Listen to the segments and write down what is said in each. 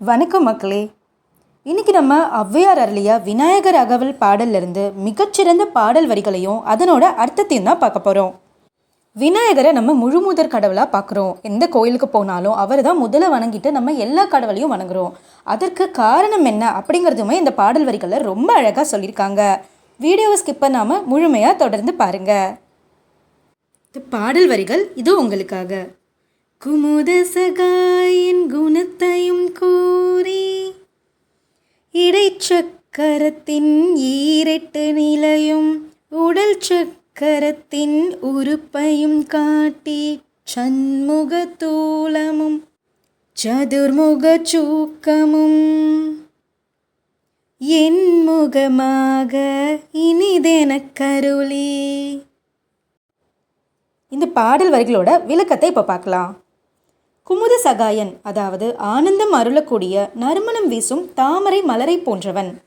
வணக்கம் மக்களே. இன்னைக்கு நம்ம ஔவையார் அருளிய விநாயகர் அகவல் பாடல்லிருந்து மிகச்சிறந்த பாடல் வரிகளையும் அதனோட அர்த்தத்தையும் தான் பார்க்க போகிறோம் விநாயகரை நம்ம முழுமுதற் கடவுளாக பார்க்குறோம். எந்த கோயிலுக்கு போனாலும் அவர் தான் முதல்ல வணங்கிட்டு நம்ம எல்லா கடவுளையும் வணங்குறோம். அதற்கு காரணம் என்ன அப்படிங்கிறதுமே இந்த பாடல் வரிகளில் ரொம்ப அழகாக சொல்லியிருக்காங்க. வீடியோவை ஸ்கிப் பண்ணாமல் முழுமையாக தொடர்ந்து பாருங்கள் இந்த பாடல் வரிகள் இது உங்களுக்காக. குமுத சகாயின் சக்கரத்தின் ஈரெட்டு நிலையும் உடல் சக்கரத்தின் உறுப்பையும் காட்டி சண்முக தூலமும் சதுர்முக சூக்கமும். என் முகமாக இனிதெனக் கருளி. இந்த பாடல் வரிகளோட விளக்கத்தை இப்போ பார்க்கலாம். குமுத சகாயன் அதாவது ஆனந்தம் அருளக்கூடிய நறுமணம் வீசும் தாமரை மலரை போன்றவன்.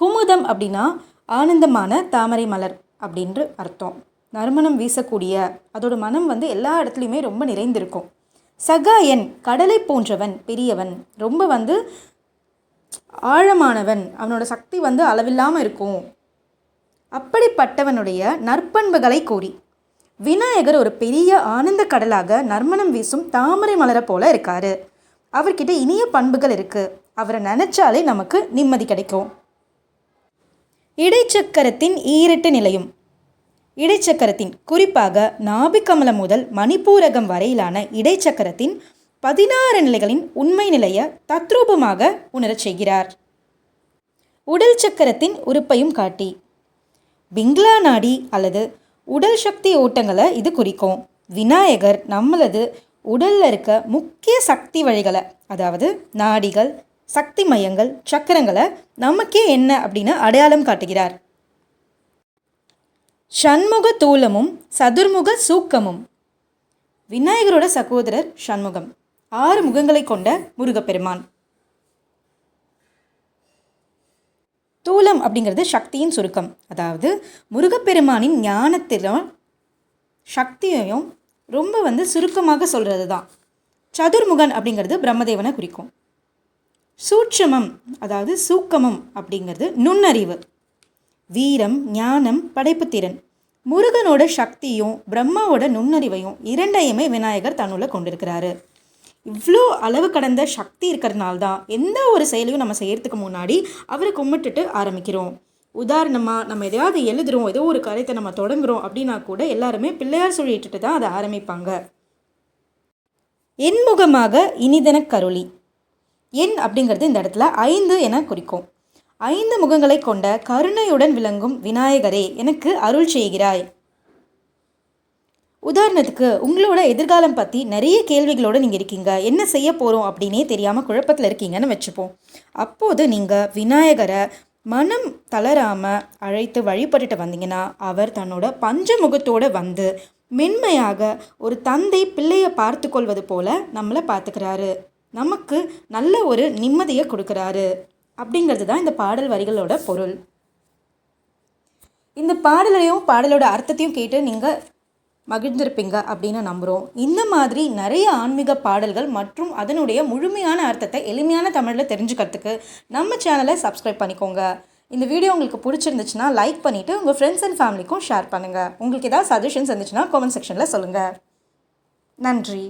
குமுதம் அப்படின்னா ஆனந்தமான தாமரை மலர் அப்படின்று அர்த்தம். நறுமணம் வீசக்கூடிய அதோட மனம் வந்து எல்லா இடத்துலையுமே ரொம்ப நிறைந்திருக்கும். சகாயன் கடலை போன்றவன் பெரியவன். ரொம்ப வந்து ஆழமானவன். அவனோட சக்தி வந்து அளவில்லாமல் இருக்கும். அப்படிப்பட்டவனுடைய நற்பண்புகளை கூறி. விநாயகர் ஒரு பெரிய ஆனந்த கடலாக நறுமணம் வீசும் தாமரை மலரை போல இருக்காரு. அவர்கிட்ட இனிய பண்புகள் இருக்கு. அவரை நினைச்சாலே நமக்கு நிம்மதி கிடைக்கும். இடைச்சக்கரத்தின் ஈரட்டு நிலையும். இடைச்சக்கரத்தின் குறிப்பாக நாபிக்கமலம் முதல் மணிப்பூரகம் வரையிலான இடைச்சக்கரத்தின் பதினாறு நிலைகளின் உண்மை நிலையை தத்ரூபமாக உணரச் செய்கிறார். உடல் சக்கரத்தின் உறுப்பையும் காட்டி. பிங்லா நாடி அல்லது உடல் சக்தி ஓட்டங்களை இது குறிக்கும். விநாயகர் நம்மளது உடலில் இருக்க முக்கிய சக்தி வழிகளை அதாவது நாடிகள் சக்தி மையங்கள் சக்கரங்களை நமக்கே என்ன அப்படின்னு அடையாளம் காட்டுகிறார். சண்முக தூலமும் சதுர்முக சூக்கமும். விநாயகரோட சகோதரர் சண்முகம் ஆறு முகங்களை கொண்ட முருகப்பெருமான். தூலம் அப்படிங்கிறது சக்தியின் சுருக்கம். அதாவது முருகப்பெருமானின் ஞானத்திலும் சக்தியையும் ரொம்ப வந்து சுருக்கமாக சொல்கிறது தான் சதுர்முகன் அப்படிங்கிறது பிரம்மதேவனை குறிக்கும். சூட்சமம் அதாவது சூக்கமம் அப்படிங்கிறது நுண்ணறிவு. வீரம் ஞானம் படைப்புத்திறன் முருகனோட சக்தியும் பிரம்மாவோட நுண்ணறிவையும் இரண்டையுமே விநாயகர் தன்னுள்ள கொண்டிருக்கிறாரு. இவ்வளோ அளவு கடந்த சக்தி இருக்கிறதுனால தான் எந்த ஒரு செயலையும் நம்ம செய்கிறதுக்கு முன்னாடி அவரை கும்பிட்டுட்டு ஆரம்பிக்கிறோம். உதாரணமாக நம்ம எதையாவது எழுதுகிறோம் ஏதோ ஒரு காரியத்தை நம்ம தொடங்குறோம் அப்படின்னா கூட எல்லாருமே பிள்ளையார் சொல்லிட்டு தான் அதை ஆரம்பிப்பாங்க. என்முகமாக இனிதன கருளி. எண் அப்படிங்கிறது இந்த இடத்துல ஐந்து என குறிக்கும். ஐந்து முகங்களை கொண்ட கருணையுடன் விளங்கும் விநாயகரே எனக்கு அருள் செய்கிறாய். உதாரணத்துக்கு உங்களோட எதிர்காலம் பற்றி நிறைய கேள்விகளோடு நீங்கள் இருக்கீங்க. என்ன செய்ய போகிறோம் அப்படின்னே தெரியாமல் குழப்பத்தில் இருக்கீங்கன்னு வச்சுப்போம். அப்போது நீங்கள் விநாயகரை மனம் தளராமல் அழைத்து வழிபட்டுட்டு வந்தீங்கன்னா அவர் தன்னோட பஞ்சமுகத்தோடு வந்து மென்மையாக ஒரு தந்தை பிள்ளையை பார்த்து கொள்வது போல நம்மளை பார்த்துக்கிறாரு. நமக்கு நல்ல ஒரு நிம்மதியை கொடுக்குறாரு. அப்படிங்கிறது தான் இந்த பாடல் வரிகளோட பொருள். இந்த பாடலையும் பாடலோட அர்த்தத்தையும் கேட்டு நீங்கள் மகிழ்ந்திருப்பீங்க அப்படின்னு நம்புகிறோம் இந்த மாதிரி நிறைய ஆன்மீக பாடல்கள் மற்றும் அதனுடைய முழுமையான அர்த்தத்தை எளிமையான தமிழில் தெரிஞ்சுக்கிறதுக்கு நம்ம சேனலை சப்ஸ்கிரைப் பண்ணிக்கோங்க. இந்த வீடியோ உங்களுக்கு பிடிச்சிருந்துச்சுன்னா லைக் பண்ணிவிட்டு உங்கள் ஃப்ரெண்ட்ஸ் அண்ட் ஃபேமிலிக்கும் ஷேர் பண்ணுங்கள் உங்களுக்கு ஏதாவது சஜஷன்ஸ் இருந்துச்சுன்னா கமெண்ட் செக்ஷனில் சொல்லுங்கள் நன்றி.